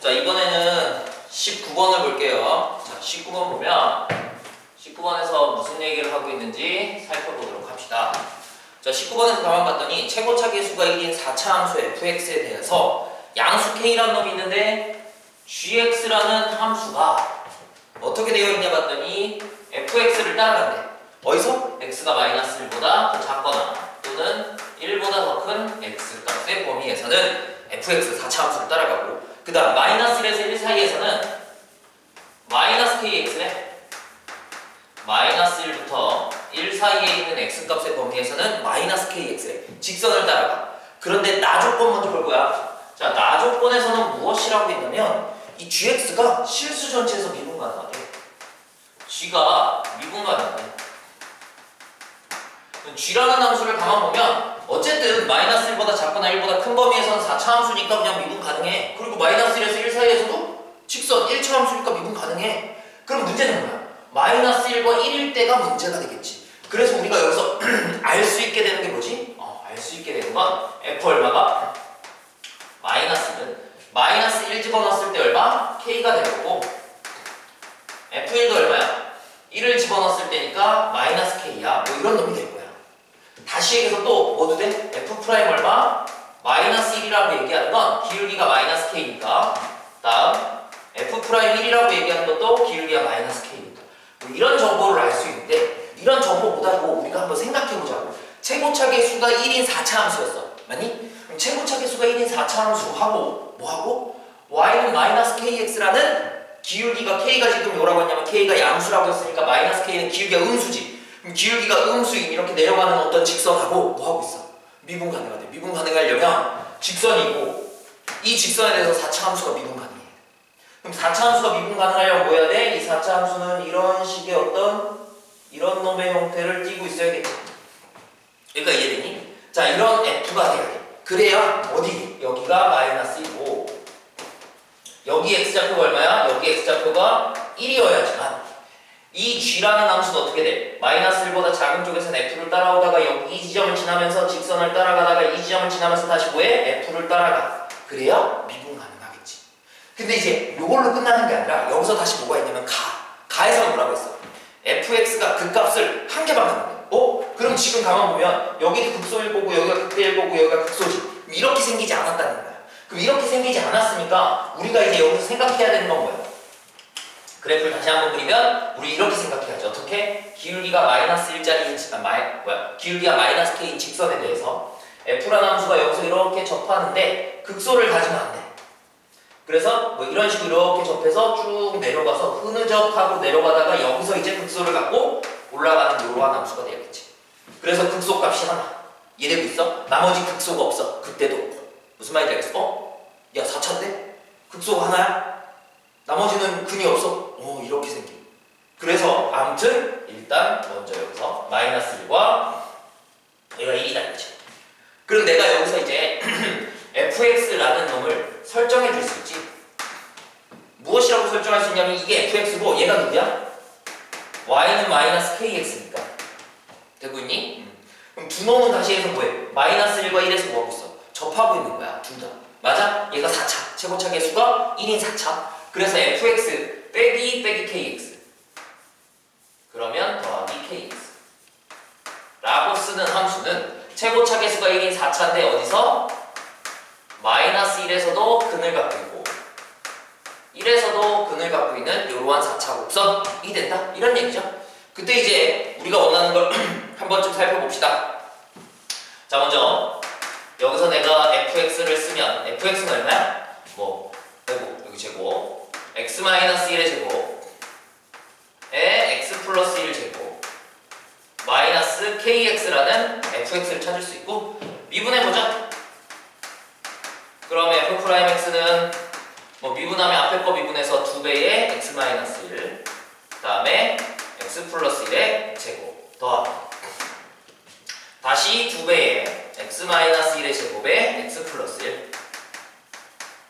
자, 이번에는 19번을 볼게요. 자, 19번 보면 19번에서 무슨 얘기를 하고 있는지 살펴보도록 합시다. 자, 19번에서 가만 봤더니 최고차 계 수가 1인 4차 함수 fx에 대해서 양수 k라는 놈이 있는데 gx라는 함수가 어떻게 되어 있냐 봤더니 fx를 따라간대. 어디서? x가 마이너스 1보다 더 작거나 또는 1보다 더 큰 x 값의 범위에서는 fx 4차 함수를 따라가고 그 다음 마이너스 1에서 1 사이에서는 마이너스 kx래 마이너스 1부터 1 사이에 있는 x 값의 범위에서는 마이너스 kx래 직선을 따라가 그런데 나 조건 먼저 볼 거야. 자 나 조건에서는 무엇이라고 했냐면 이 gx가 실수 전체에서 미분 가능하대. g가 미분 가능하대. g라는 함수를 가만 보면 어쨌든 마이너스 1보다 작거나 1보다 큰 범위에서는 4차 함수니까 그냥 미분 가능해 그리고 마이너스 1에서 1 사이에서도 직선 1차 함수니까 미분 가능해 그럼 문제는 뭐야? 마이너스 1과 1일 때가 문제가 되겠지 그래서 우리가 여기서 알 수 있게 되는 게 뭐지? 어, 알 수 있게 되는 건 f 얼마가? 마이너스는 마이너스 1 집어넣었을 때 얼마? k가 될 거고 f1도 얼마야? 1을 집어넣었을 때니까 마이너스 k야 뭐 이런 놈이 될 거야 다시 얘기해서 또 모두 돼? f 프라임 얼마? 마이너스 1이라고 얘기하는 건 기울기가 마이너스 k니까 다음 f 프라임 1이라고 얘기하는 것도 기울기가 마이너스 k니까 뭐 이런 정보를 알 수 있는데 이런 정보보다도 우리가 한번 생각해보자고 최고차 계 수가 1인 4차 함수였어 맞니? 그럼 최고차 계 수가 1인 4차 함수하고 뭐하고? y는 마이너스 kx라는 기울기가 k가 지금 뭐라고 했냐면 k가 양수라고 했으니까 마이너스 k는 기울기가 음수지 기울기가 음수인 이렇게 내려가는 어떤 직선하고 뭐 하고 있어? 미분 가능하대. 미분 가능하려면 직선이고 이 직선에 대해서 4차 함수가 미분 가능해. 그럼 4차 함수가 미분 가능하려면 뭐 해야 돼? 이 4차 함수는 이런 식의 어떤 이런 놈의 형태를 띠고 있어야겠지. 그러니까 이해되니? 자 이런 f가 돼야 돼. 그래야 어디? 여기가 마이너스이고 여기 x좌표가 얼마야? 여기 x좌표가 1이어야지만 이 g라는 함수는 어떻게 돼? 마이너스 1보다 작은 쪽에서는 f를 따라오다가 여기 이 지점을 지나면서 직선을 따라가다가 이 지점을 지나면서 다시 뭐해? f를 따라가. 그래야 미분 가능하겠지. 근데 이제 요걸로 끝나는 게 아니라 여기서 다시 뭐가 있냐면 가. 가에서 뭐라고 했어? fx가 그 값을 한 개만 갖는 거야. 어? 그럼 지금 가만 보면 여기도 극소일 보고 여기가 극대일 보고 여기가 극소지. 이렇게 생기지 않았다는 거야. 그럼 이렇게 생기지 않았으니까 우리가 이제 여기서 생각해야 되는 건 뭐야? 그래프를 다시 한번 그리면 우리 이렇게 생각해야죠. 어떻게? 기울기가 마이너스 1짜리 아, 마이, 뭐야? 기울기가 마이너스 k인 직선에 대해서 f라는 함수가 여기서 이렇게 접하는데 극소를 가지면 안 돼. 그래서 뭐 이런 식으로 이렇게 접해서 쭉 내려가서 흐느적하고 내려가다가 여기서 이제 극소를 갖고 올라가는 이러한 함수가 되겠지. 그래서 극소 값이 하나. 이해되고 있어? 나머지 극소가 없어. 그때도. 무슨 말인지 알겠어? 어? 야 4차인데? 극소가 하나야? 나머지는 근이 없어. 오 이렇게 생겨. 그래서 아무튼 일단 먼저 여기서 마이너스 1과 얘가 1이다 이거지. 그럼 내가 여기서 이제 fx라는 놈을 설정해 줄 수 있지. 무엇이라고 설정할 수 있냐면 이게 fx고 얘가 누구야? y는 마이너스 kx니까. 되고 있니? 음. 그럼 두 놈은 다시 해서 뭐해? 마이너스 1과 1에서 뭐하고 있어? 접하고 있는 거야. 둘 다. 맞아? 얘가 4차. 최고차 계수가 1인 4차. 그래서 fx 빼기 빼기 kx 그러면 더하기 kx 라고 쓰는 함수는 최고차 계수가 1인 4차인데 어디서? 마이너스 1에서도 근을 갖고 있고 1에서도 근을 갖고 있는 이러한 4차 곡선이 된다. 이런 얘기죠. 그때 이제 우리가 원하는 걸 한 번쯤 살펴봅시다. 자 먼저 여기서 내가 fx를 쓰면 fx는 얼마야? 뭐 x 마이너스 1의 제곱에 x 플러스 1 제곱 마이너스 kx라는 fx를 찾을 수 있고 미분해보자 그럼 f 프라임 x는 뭐 미분하면 앞에 거 미분해서 2배의 x 마이너스 1 다음에 x 플러스 1의 제곱 더하기. 다시 2배의 x 마이너스 1의 제곱에 x 플러스 1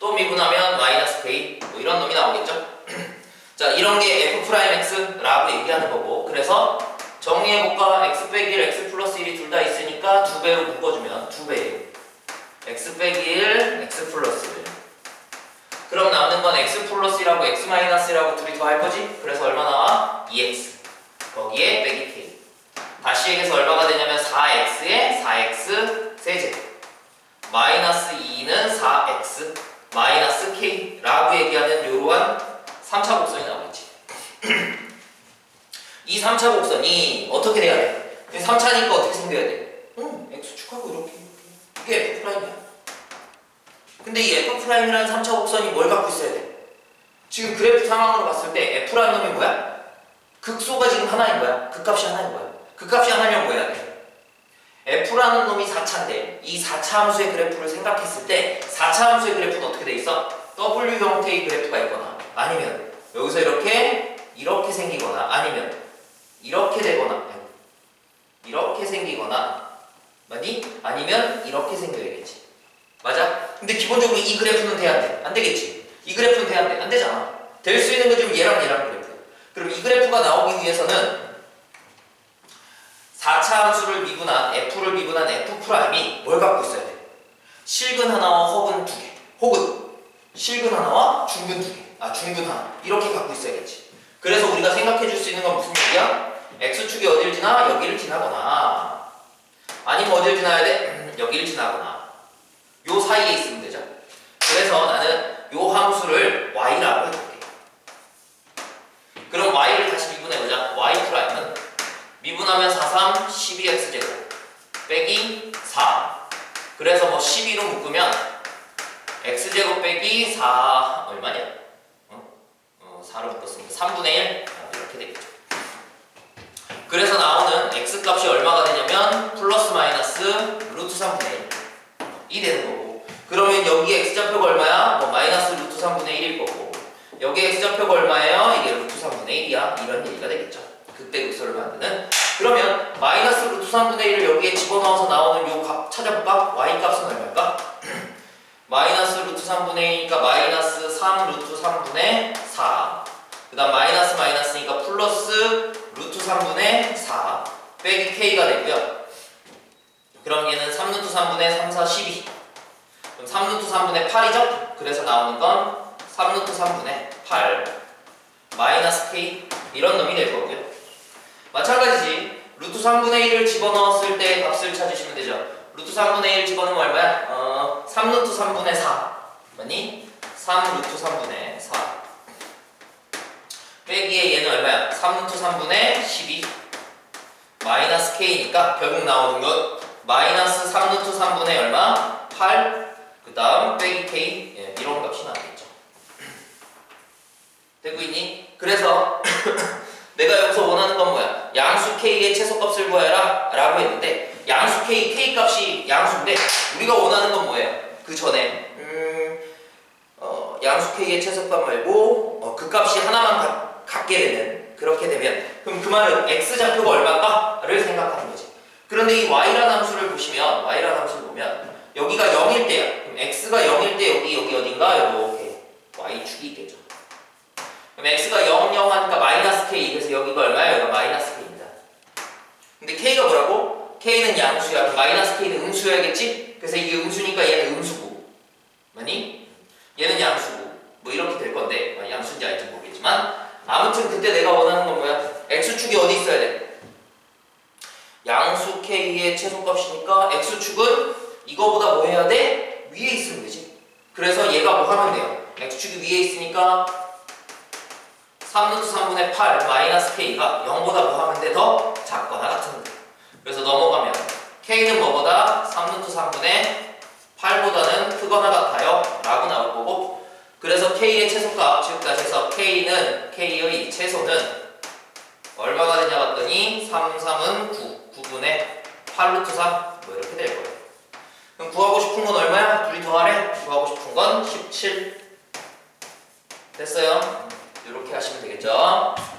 또 미분하면 마이너스 k 뭐 이런 놈이 나오겠죠? 자 이런 게 f 프라임 x라고 얘기하는 거고 그래서 정리해볼까? x 빼기 1, x 플러스 1이 둘 다 있으니까 두 배로 묶어주면 두 배예요 x 빼기 1, x 플러스 1 그럼 남는 건 x 플러스 1하고 x 마이너스 1하고 둘이 더할 거지? 그래서 얼마 나와? 2x 거기에 빼기 k 다시 얘기해서 얼마가 되냐면 4x에 4x 세제곱 마이너스 2는 4x 마이너스 k라고 얘기하는 이러한 3차 곡선이 나오겠지 이 3차 곡선이 어떻게 돼야 돼? 3차니까 어떻게 생겨야 돼? 응, x축하고 이렇게 이게 f 프라임이야 근데 이 f 프라임이라는 3차 곡선이 뭘 갖고 있어야 돼? 지금 그래프 상황으로 봤을 때 f라는 놈이 뭐야? 극소가 지금 하나인 거야 극값이 하나인 거야 극값이 하나면 뭐 해야 돼? F라는 놈이 4차인데 이 4차 함수의 그래프를 생각했을 때 4차 함수의 그래프는 어떻게 돼 있어? W 형태의 그래프가 있거나 아니면 여기서 이렇게 이렇게 생기거나 아니면 이렇게 되거나 이렇게 생기거나 맞니? 아니면 이렇게 생겨야겠지 맞아? 근데 기본적으로 이 그래프는 돼야 안 돼? 안 되겠지? 이 그래프는 돼야 안 돼? 안 되잖아 될 수 있는 거 지금 얘랑 얘랑 그래프 그럼 이 그래프가 나오기 위해서는 4차 함수를 미분한 f를 미분한 f 프라임이 뭘 갖고 있어야 돼? 실근 하나와 허근 두 개, 혹은 실근 하나와 중근 두 개, 아 중근 하나 이렇게 갖고 있어야겠지. 그래서 우리가 생각해 줄 수 있는 건 무슨 얘기야? x축이 어딜 지나 여기를 지나거나 아니면 어딜 지나야 돼? 여기를 지나거나 요 사이에 있으면 되죠. 그래서 나는 요 함수를 y라고 해볼게. 그럼 y를 다시 미분해보자. Y 프라임은 미분하면 4, 3, 12x제곱 빼기 4 그래서 뭐 12로 묶으면 x제곱 빼기 4 얼마냐? 어? 어 4로 묶었으니까 3분의 1 어, 이렇게 되겠죠. 그래서 나오는 x값이 얼마가 되냐면 플러스 마이너스 루트 3분의 1이 되는 거고. 그러면 여기 x좌표가 얼마야? 뭐 마이너스 루트 3분의 1일 거고. 여기 x좌표가 얼마예요? 이게 루트 3분의 1이야. 이런 얘기가 되겠죠. 그때 극소를 만드는 그러면 마이너스 루트 3분의 1을 여기에 집어넣어서 나오는 요 값 찾아볼까? y 값은 얼마일까? 마이너스 루트 3분의 1이니까 마이너스 3 루트 3분의 4 그 다음 마이너스 마이너스니까 플러스 루트 3분의 4 빼기 k가 되고요 그럼 얘는 3 루트 3분의 3, 4, 12 그럼 3 루트 3분의 8이죠? 그래서 나오는 건 3 루트 3분의 8 마이너스 k 이런 놈이 될 거고요 마찬가지지 루트 3분의 1을 집어넣었을 때 값을 찾으시면 되죠 루트 3분의 1 집어넣으면 얼마야? 어, 3 루트 3분의 4 맞니? 3 루트 3분의 4 빼기에 얘는 얼마야? 3 루트 3분의 12 마이너스 k니까 결국 나오는 건 마이너스 3 루트 3분의 얼마? 8 그 다음 빼기 k 예, 이런 값이 나오겠죠 되고 있니? 그래서 내가 여기서 원하는 건 뭐야? 양수 k의 최소값을 구해라 라고 했는데 양수 k, k 값이 양수인데 우리가 원하는 건 뭐예요? 그 전에 음, 어, 양수 k의 최소값 말고 어, 그 값이 하나만 가- 갖게 되는 그렇게 되면 그럼 그 말은 x 좌표가 얼마일까를 생각하는 거지 그런데 이 y라는 함수를 보시면 y라는 함수를 보면 여기가 0일 때야 그럼 x가 0일 때 여기 여기 어딘가 이렇게 y축이 있겠죠 그럼 x가 0, 0 하니까 마이너스 k 그래서 여기가 얼마야? 여기가 마이너스 k입니다 근데 k가 뭐라고? k는 양수야 그럼 마이너스 k는 음수여야겠지? 그래서 이게 음수니까 얘는 음수고 맞니? 얘는 양수고 뭐 이렇게 될 건데 아, 양수인지 아닌지 모르겠지만 아무튼 그때 내가 원하는 건 뭐야? x축이 어디 있어야 돼? 양수 k의 최소값이니까 x축은 이거보다 뭐 해야 돼? 위에 있으면 되지 그래서 얘가 뭐 하면 돼요? x축이 위에 있으니까 3루트 3분의 8 마이너스 k가 0보다 뭐 하면 돼? 더 작거나 같은 거 그래서 넘어가면 k는 뭐보다 3루트 3분의 8보다는 크거나 같아요 라고 나올 거고 그래서 k의 최소값 즉 다시 해서 k는 k의 최소는 얼마가 되냐 봤더니 3, 3은 9 9분의 8루트 3 뭐 이렇게 될 거예요 그럼 구하고 싶은 건 얼마야? 둘이 더하래? 구하고 싶은 건 17 됐어요? 이렇게 하시면 되겠죠